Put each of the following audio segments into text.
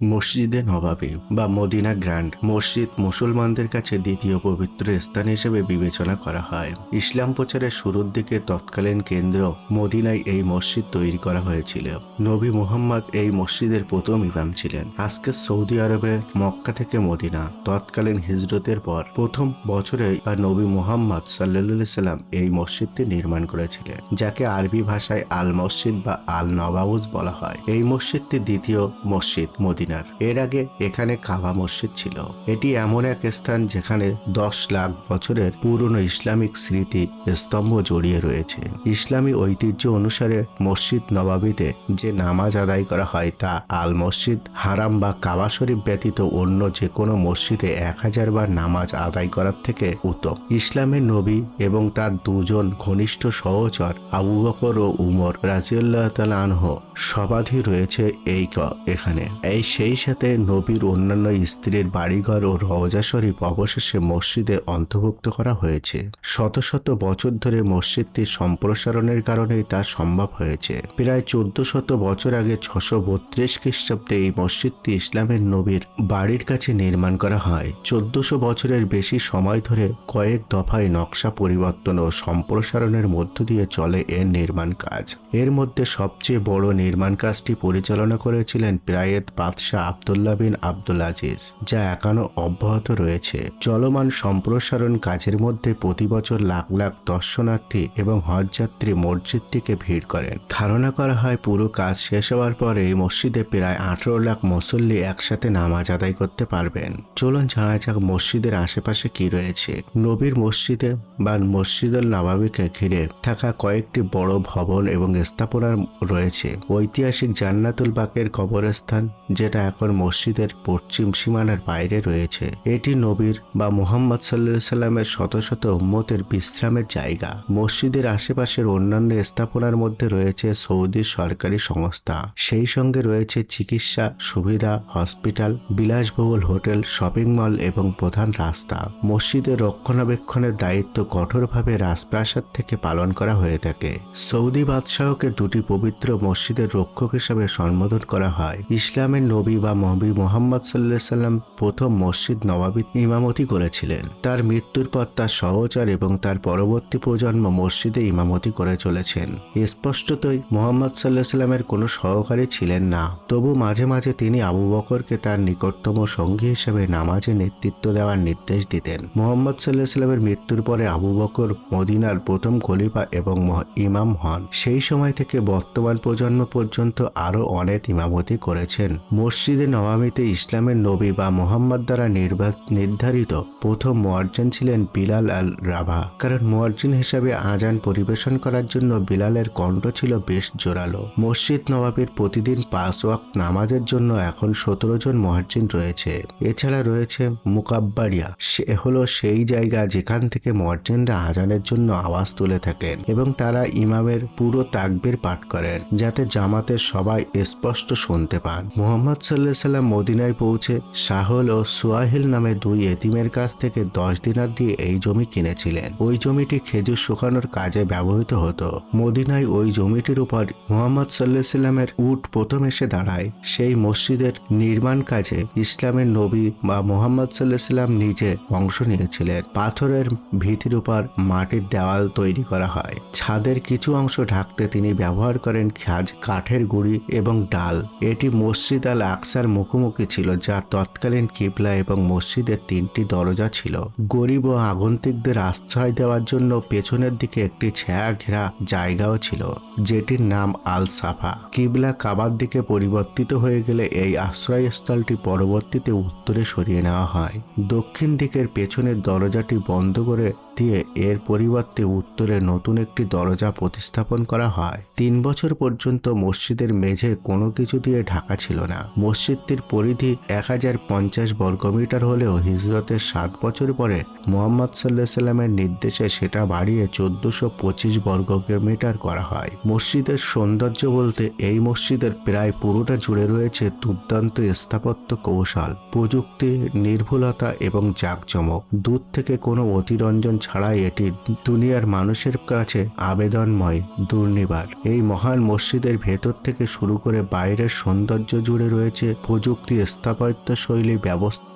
মসজিদে নবাবী বা Medina grand মসজিদ মুসলমানদের কাছে দ্বিতীয় পবিত্র স্থান হিসেবে বিবেচনা করা হয়। ইসলাম প্রচারের শুরুর দিকে তৎকালীন কেন্দ্র মদিনায় এই মসজিদ তৈরি করা হয়েছিল। নবী মুহাম্মদ এই মসজিদের প্রথম ইমাম ছিলেন। আজকে সৌদি আরবে মক্কা থেকে মদিনা তৎকালীন হিজরতের পর প্রথম বছরে বা নবী মুহাম্মদ সাল্লাহ সাল্লাম এই মসজিদটি নির্মাণ করেছিলেন, যাকে আরবি ভাষায় আল মসজিদ বা আল নবাউজ বলা হয়। এই মসজিদটি দ্বিতীয় মসজিদ মদিনার এর আগে এখানে কাবা মসজিদ ছিল। এটি এমন এক স্থান যেখানে দশ লাখ বছরের পুরনো ইসলামিক স্মৃতি স্তম্ভ জড়িয়ে রয়েছে। ইসলামী ঐতিহ্য অনুসারে মসজিদ নবাবিতে যে নামাজ আদায় করা হয় তা আল মসজিদ, হারাম বা কাবা শরীফ ব্যতীত অন্য যে কোনো মসজিদে এক হাজার বার নামাজ আদায় করার থেকে উত্তম। ইসলামের নবী এবং তার দুজন ঘনিষ্ঠ সহচর আবু বকর ও উমর রাজিউল্লাহ তালা আনহ সমাধি রয়েছে এই এখানে। এই সেই সাথে নবীর অন্যান্য স্ত্রীর বাড়িঘর ও রওজা শরীফ অবশেষে মসজিদে অন্তর্ভুক্ত করা হয়েছে। শত শত বছর ধরে মসজিদটি সম্প্রসারণের কারণেই তা সম্ভব হয়েছে। প্রায় চোদ্দ শত বছর আগে ছশো বত্রিশ খ্রিস্টাব্দে এই মসজিদটি ইসলামের নবীর বাড়ির কাছে নির্মাণ করা হয়। চোদ্দশো বছরের বেশি সময় ধরে কয়েক দফায় নকশা পরিবর্তন ও সম্প্রসারণের মধ্য দিয়ে চলে এর নির্মাণ কাজ। এর মধ্যে সবচেয়ে বড় কাজটি পরিচালনা করেছিলেন প্রায়েত বাদশাহ আবদুল্লাহ বিন আব্দুল আজিজ, যা এখনও অব্যাহত রয়েছে। চলমান সম্প্রসারণ কাজের মধ্যে প্রতি বছর লাখ লাখ দর্শনার্থী এবং হজযাত্রী মসজিদটিকে ভিড় করেন। ধারণা করা হয়, পুরো কাজ শেষ হওয়ার পরে এই মসজিদে প্রায় আঠারো লাখ মুসল্লি একসাথে নামাজ আদায় করতে পারবেন। চলুন জানা যাক মসজিদের আশেপাশে কি রয়েছে। নবীর মসজিদে বা মসজিদুল নবাবিকে ঘিরে থাকা কয়েকটি বড় ভবন এবং স্থাপনা রয়েছে। ঐতিহাসিক জান্নাতুল বাকের কবরস্থান, যেটা এখন মসজিদের পশ্চিম সীমানার বাইরে রয়েছে, এটি নবীর বা মোহাম্মদ সাল্লাহ সাল্লামের শত শত উম্মতের বিশ্রামের জায়গা। মসজিদের আশেপাশের অন্যান্য স্থাপনার মধ্যে রয়েছে সৌদি সরকারি সংস্থা। সেই সঙ্গে রয়েছে চিকিৎসা সুবিধা, হসপিটাল, বিলাসবহুল হোটেল, শপিং মল এবং প্রধান রাস্তা। মসজিদের রক্ষণাবেক্ষণের দায়িত্ব কঠোরভাবে রাজপ্রাসাদ থেকে পালন করা হয়ে থাকে। সৌদি বাদশাহকে দুটি পবিত্র মসজিদের রক্ষক হিসাবে সম্বোধন করা হয়। ইসলামের নবী বা মহবী মোহাম্মদ সাল্লাহ সাল্লাম প্রথম মসজিদ নবাবী ইমামতি করেছিলেন। তার মৃত্যুর পর তার সহচর এবং তার পরবর্তী প্রজন্ম মসজিদে ইমামতি করে চলেছেন। স্পষ্টতই মোহাম্মদ সাল্লাহ সাল্লামের কোনো সহকারী ছিলেন না। তবু মাঝে মাঝে তিনি আবু বকরকে তার নিকটতম সঙ্গী হিসেবে নামাজে নেতৃত্ব দেওয়ার নির্দেশ দিতেন। মোহাম্মদ সাল্লাহ সাল্লামের মৃত্যুর পরে আবু বকর মদিনার প্রথম খলিফা এবং ইমাম হন। সেই সময় থেকে বর্তমান প্রজন্ম পর্যন্ত আরও অনেক ইমামতি করেছেন। মসজিদে নবামিতে ইসলামের নবী বা মোহাম্মদ দ্বারা নির্ধারিত প্রথম মোয়ার্জিন ছিলেন বিলাল আল রাভা। কারণ মোয়ার্জিন হিসাবে আজান পরিবেশন করার জন্য বিলালের কণ্ঠ ছিল বেশ জোরালো। মসজিদ নবাবের প্রতিদিন পাঁচ ওয়াক্ত নামাজের জন্য এখন সতেরো জন মোয়ার্জিন রয়েছে। এছাড়া রয়েছে মুকাব্বারিয়া। সে হলো সেই জায়গা যেখান থেকে মোয়ার্জিনরা আজানের জন্য আওয়াজ তুলে থাকেন এবং তারা ইমামের পুরো তাকবির পাঠ করেন, যাতে জামাতের সবাই স্পষ্ট শুনতে পান। মোহাম্মদ সাল্লাহ সাল্লাম মদিনায় পৌঁছে সাহল ও সোয়াহিল নামে দুই এতিমের কাছ থেকে দশ দিনার দিয়ে এই জমি কিনেছিলেন। ওই জমিটি খেজুর শুকানোর কাজে ব্যবহৃত হতো। মদিনায় ওই জমিটির উপর মোহাম্মদ সাল্লাহ সাল্লামের উট প্রথম এসে দাঁড়ায়। সেই মসজিদের নির্মাণ কাজে ইসলামের নবী বা মোহাম্মদ সাল্লাহ সাল্লাম নিজে অংশ নিয়েছিলেন। পাথরের ভিতির উপর মাটির দেওয়াল তৈরি করা হয়। ছাদের কিছু অংশ ঢাকতে তিনি ব্যবহার করেন খাজ কাঠের গুড়ি এবং ডাল। এটি মসজিদ আল আকসার মুখোমুখি ছিল, যা তৎকালীন কিবলা এবং মসজিদের তিনটি দরজা ছিল। গরিব ও আগন্তুকদের আশ্রয় দেওয়ার জন্য পেছনের দিকে একটি ছায়া ঘেরা জায়গাও ছিল। যেটির নাম আল সাফা কিবলা কাবার দিকে পরিবর্তিত হয়ে গেলে এই আশ্রয়স্থলটি পরবর্তীতে উত্তরে সরিয়ে নেওয়া হয়। দক্ষিণ দিকের পেছনের দরজাটি বন্ধ করে দিয়ে এর পরিবর্তে উত্তরে নতুন একটি দরজা প্রতিস্থাপন করা হয়। তিন বছর পর্যন্ত মসজিদের মেঝে কোনো কিছু দিয়ে ঢাকা ছিল না। মসজিদটির পরিধি এক হাজার পঞ্চাশ বর্গমিটার হলেও হিজরতের সাত বছর পরে মোহাম্মদ সাল্লাহ সাল্লামের নির্দেশে সেটা বাড়িয়ে চোদ্দশো পঁচিশ বর্গ কিলোমিটার করা হয়। মসজিদের সৌন্দর্য বলতে এই মসজিদের প্রায় পুরোটা জুড়ে রয়েছে দুর্দান্ত স্থাপত্য কৌশল, প্রযুক্তি, নির্ভুলতা এবং জাঁকজমক। দূর থেকে কোনো অতিরঞ্জন ছাড়াই এটি দুনিয়ার মানুষের কাছে আবেদনময়, দুর্নিবার। এই মহান মসজিদের ভেতর থেকে শুরু করে বাইরের সৌন্দর্য জুড়ে রয়েছে প্রযুক্তি স্থাপত্য শৈলী ব্যবস্থা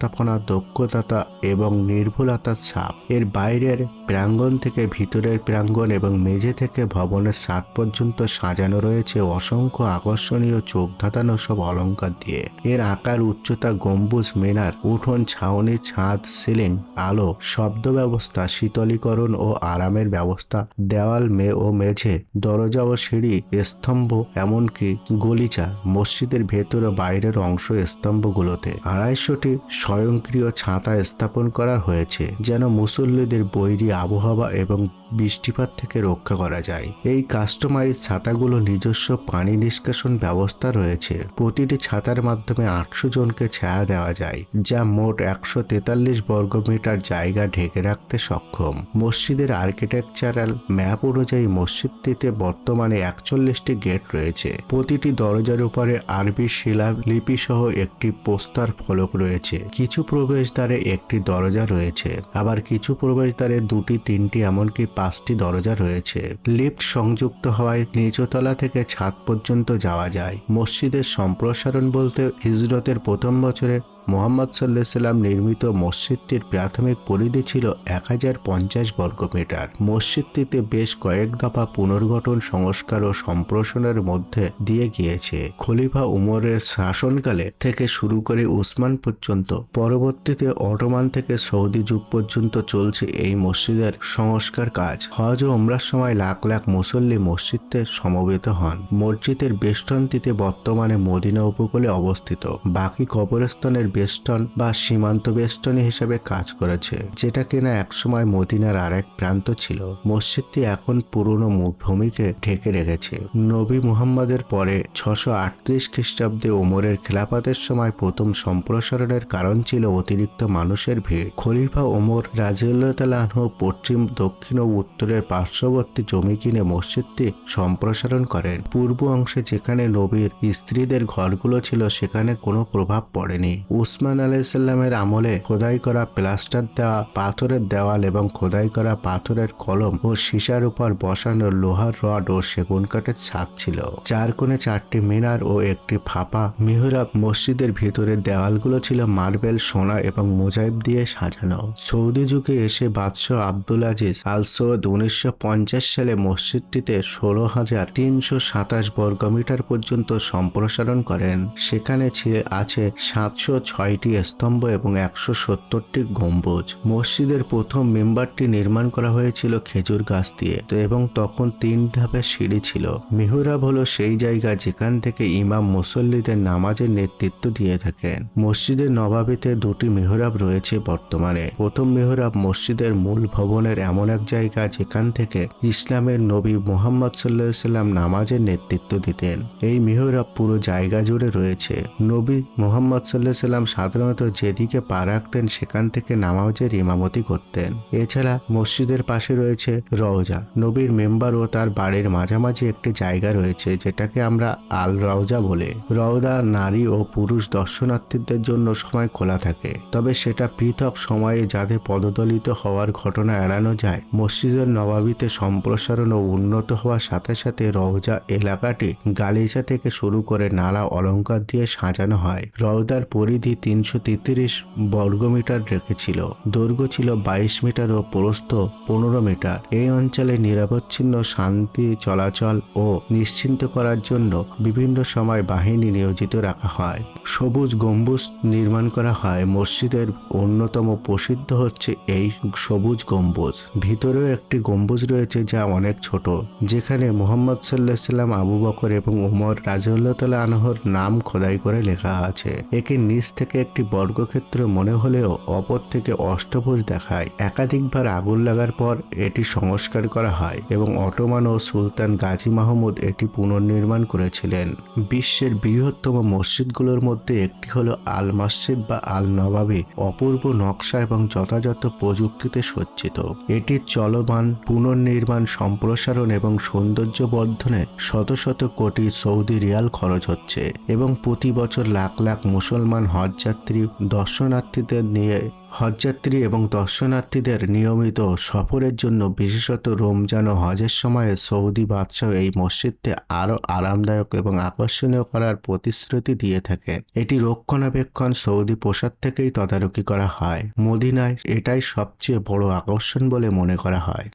ব্যবস্থাপনা দক্ষতা এবং নির্ভুলতার ছাপ এর বাইরের প্রাঙ্গণ থেকে ভিতরের প্রাঙ্গণ এবং মেঝে থেকে ভবনের ছাদ পর্যন্ত সাজানো রয়েছে অসংখ্য আকর্ষণীয় চোখ ধাঁধানো সব অলংকার দিয়ে। এর আকার, উচ্চতা, গম্বুজ, মিনার, উঠোন, ছাউনি, ছাদ, সিলিং, আলো, শব্দ ব্যবস্থা, শীতলীকরণ ও আরামের ব্যবস্থা, দেওয়াল মে ও মেঝে, দরজা ও সিঁড়ি, স্তম্ভ, এমনকি গলিচা, মসজিদের ভেতর ও বাইরের অংশ স্তম্ভগুলোতে। আড়াইশোটি স্বয়ংক্রিয় ছাতা স্থাপন করা হয়েছে, যেন মুসল্লিদের বৈরী আবহাওয়া এবং বৃষ্টিপাত থেকে রক্ষা করা যায়। এই কাস্টমাইজ ছাতাগুলো নিজস্ব পানি নিষ্কাশন ব্যবস্থা রয়েছে। প্রতিটি ছাতার মাধ্যমে আটশো জনকে ছায়া দেওয়া যায়, যা মোট একশো তেতাল্লিশ বর্গমিটার জায়গা ঢেকে রাখতে সক্ষম। মসজিদের আর্কিটেকচারাল ম্যাপ অনুযায়ী মসজিদটিতে বর্তমানে একচল্লিশটি গেট রয়েছে। প্রতিটি দরজার উপরে আরবি শিলা লিপি সহ একটি পোস্টার ফলক রয়েছে। কিছু প্রবেশদ্বারে একটি দরজা রয়েছে। আবার কিছু প্রবেশদ্বারে দুটি তিনটি, এমনকি পাঁচটি দরজা রয়েছে। লিফট সংযুক্ত হওয়ায় নিচতলা থেকে ছাদ পর্যন্ত যাওয়া যায়। মসজিদের সম্প্রসারণ বলতে হিজরতের প্রথম বছরে মোহাম্মদ সাল্লাহ সাল্লাম নির্মিত মসজিদটির প্রাথমিক পরিধি ছিল এক হাজার পঞ্চাশ বর্গমিটার। মসজিদটিতে বেশ কয়েক দফা পুনর্গঠন, সংস্কার ও সম্প্রসারণের মধ্যে দিয়ে গিয়েছে। খলিফা উমরের শাসনকালে থেকে শুরু করে উসমান পর্যন্ত, পরবর্তীতে অটোমান থেকে সৌদি যুগ পর্যন্ত চলছে এই মসজিদের সংস্কার কাজ। হজ ও ওমরার সময় লাখ লাখ মুসল্লি মসজিদে সমবেত হন। মসজিদের বেষ্টনটিতে বর্তমানে মদিনা উপকূলে অবস্থিত। বাকি কবরস্থানের বেষ্টন বা সীমান্ত বেষ্টনী হিসেবে কাজ করেছে, যেটা কিনা একসময় মদিনার আর এক প্রান্ত ছিল। মসজিদটি এখন পুরনো ভূমিকে ঢেকে রেখেছে। নবী মুহাম্মদের পরে ছশো আটত্রিশ খ্রিস্টাব্দে ওমরের খেলাফাতের সময় প্রথম সম্প্রসারণের কারণ ছিল অতিরিক্ত মানুষের ভিড়। খলিফা ওমর রাজিউল্লাহ পশ্চিম, দক্ষিণ ও উত্তরের পার্শ্ববর্তী জমি কিনে মসজিদটি সম্প্রসারণ করেন। পূর্ব অংশে যেখানে নবীর স্ত্রীদের ঘরগুলো ছিল, সেখানে কোনো প্রভাব পড়েনি। উসমান আলাইসাল্লামের আমলে খোদাই করা প্লাস্টার দেওয়া, পাথরের দেওয়াল এবং খোদাই করা পাথরের কলম ও সীসার উপর বসানো লোহার রড ও সেগুন কাঠের ছাদ ছিল। চার কোণে চারটি মিনার ও একটি ফাঁপা। মিহরাব মসজিদের ভিতরের দেওয়ালগুলো ছিল মার্বেল, সোনা এবং মোজাইব দিয়ে সাজানো। সৌদি যুগে এসে বাদশাহ আব্দুল আজিজ আল সৌদ উনিশশো সালে মসজিদটিতে ষোলো হাজার তিনশো সাতাশ বর্গমিটার পর্যন্ত সম্প্রসারণ করেন। সেখানে আছে সাতশো ছয়টি স্তম্ভ এবং একশো সত্তরটি গম্বুজ। মসজিদের প্রথম মেম্বারটি নির্মাণ করা হয়েছিল খেজুর গাছ দিয়ে এবং তখন তিন ধাপের সিঁড়ি ছিল। মিহরাব হলো সেই জায়গা যেখান থেকে ইমাম মুসল্লিদের নামাজের নেতৃত্ব দিয়ে থাকেন। মসজিদের নবাবিতে দুটি মেহরাব রয়েছে বর্তমানে। প্রথম মেহরাব মসজিদের মূল ভবনের এমন এক জায়গা যেখান থেকে ইসলামের নবী মোহাম্মদ সাল্লাহ সাল্লাম নামাজের নেতৃত্ব দিতেন। এই মেহরাব পুরো জায়গা জুড়ে রয়েছে। নবী মোহাম্মদ সাল্লাহ সাধারণত যেদিকে পা রাখতেন সেখান থেকে নামাজের ইমামতি করতেন। এছাড়া মসজিদের পাশে রয়েছে রওজা। নবীর মেম্বার ও তার বাড়ির মাঝামাঝি একটি জায়গা রয়েছে, যেটাকে আমরা আল রওজা বলে। রওদা নারী ও পুরুষ দর্শনার্থীদের জন্য সময় খোলা থাকে। তবে সেটা পৃথক সময়ে যাতে পদদলিত হওয়ার ঘটনা এড়ানো যায়, মসজিদের নবাবিতে সম্প্রসারণ ও উন্নত হওয়ার সাথে সাথে রওজা এলাকাটি গালিচা থেকে শুরু করে নালা অলংকার দিয়ে সাজানো হয়। রওদার পরিধি তিনশো তেত্রিশ বর্গ বর্গমিটার রেখেছিল। দৈর্ঘ্য ছিল বাইশ মিটার ও প্রস্থ পনেরো মিটার। এই অঞ্চলে নিরাপচ্ছিন্ন, শান্তি, চলাচল ও নিশ্চিন্ত করার জন্য বিভিন্ন সময় বাহিনী নিয়োজিত রাখা হয়। সবুজ গম্বুজ নির্মাণ করা হয়। মসজিদের অন্যতম প্রসিদ্ধ হচ্ছে এই সবুজ গম্বুজ। ভিতরেও একটি গম্বুজ রয়েছে যা অনেক ছোট, যেখানে মোহাম্মদ সাল্লাহ সাল্লাম আবু বকর এবং উমর রাজিউল্লাহ তালা আনহর নাম খোদাই করে লেখা আছে। একে নিচ থেকে একটি বর্গক্ষেত্র মনে হলেও অপর থেকে অষ্টভুজ দেখায়। একাধিকবার আগুন লাগার পর এটি সংস্কার করা হয় এবং অটোমান ও সুলতান গাজী মাহমুদ এটি পুনর্নির্মাণ করেছিলেন। বিশ্বের বৃহত্তম মসজিদগুলোর মধ্যে একটি হলো আল মসজিদ বা আল নবাবী অপূর্ব নকশা এবং যথাযথ প্রযুক্তিতে সজ্জিত। এটির চলমান, পুনর্নির্মাণ সম্প্রসারণ এবং সৌন্দর্য বর্ধনে শত শত কোটি সৌদি রিয়াল খরচ হচ্ছে এবং প্রতি বছর লাখ লাখ মুসলমান হজযাত্রী দর্শনার্থীদের নিয়ে, হজযাত্রী এবং দর্শনার্থীদের নিয়মিত সফরের জন্য বিশেষত রমজান ও হজের সময়ে সৌদি বাদশাহ এই মসজিদটি আরও আরামদায়ক এবং আকর্ষণীয় করার প্রতিশ্রুতি দিয়ে থাকেন। এটি রক্ষণাবেক্ষণ সৌদি প্রসাদ থেকেই তদারকি করা হয়। মদিনায় এটাই সবচেয়ে বড় আকর্ষণ বলে মনে করা হয়।